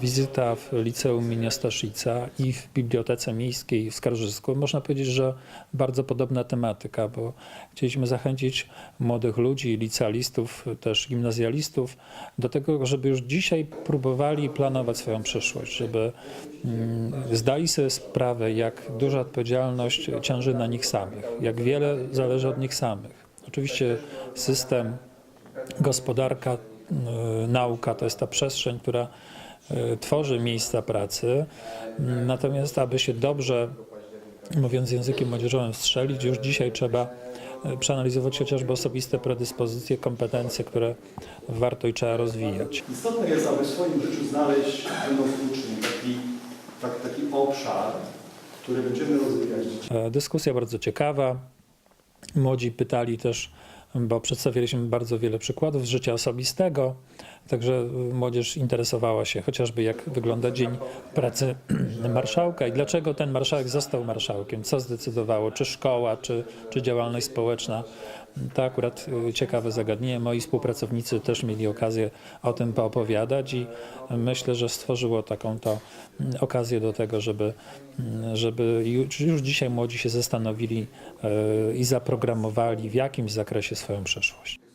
Wizyta w liceum imienia Staszica i w Bibliotece Miejskiej w Skarżysku, można powiedzieć, że bardzo podobna tematyka, bo chcieliśmy zachęcić młodych ludzi, licealistów, też gimnazjalistów do tego, żeby już dzisiaj próbowali planować swoją przyszłość, żeby mm, zdali sobie sprawę, jak duża odpowiedzialność ciąży na nich samych, jak wiele zależy od nich samych. Oczywiście system gospodarka, nauka to jest ta przestrzeń, która y, tworzy miejsca pracy. Natomiast, aby się dobrze, mówiąc językiem młodzieżowym, strzelić, już dzisiaj trzeba y, przeanalizować chociażby osobiste predyspozycje, kompetencje, które warto i trzeba rozwijać. Istotne jest, aby w swoim życiu znaleźć będąc uczniem taki, tak, taki obszar, który będziemy rozwijać. E, Dyskusja bardzo ciekawa. Młodzi pytali też, bo przedstawiliśmy bardzo wiele przykładów z życia osobistego, także młodzież interesowała się chociażby jak wygląda dzień pracy marszałka i dlaczego ten marszałek został marszałkiem, co zdecydowało, czy szkoła, czy, czy działalność społeczna. To akurat y, ciekawe zagadnienie. Moi współpracownicy też mieli okazję o tym poopowiadać i myślę, że stworzyło taką to mm, okazję do tego, żeby, mm, żeby już, już dzisiaj młodzi się zastanowili y, i zaprogramowali w jakimś zakresie swoją przyszłość.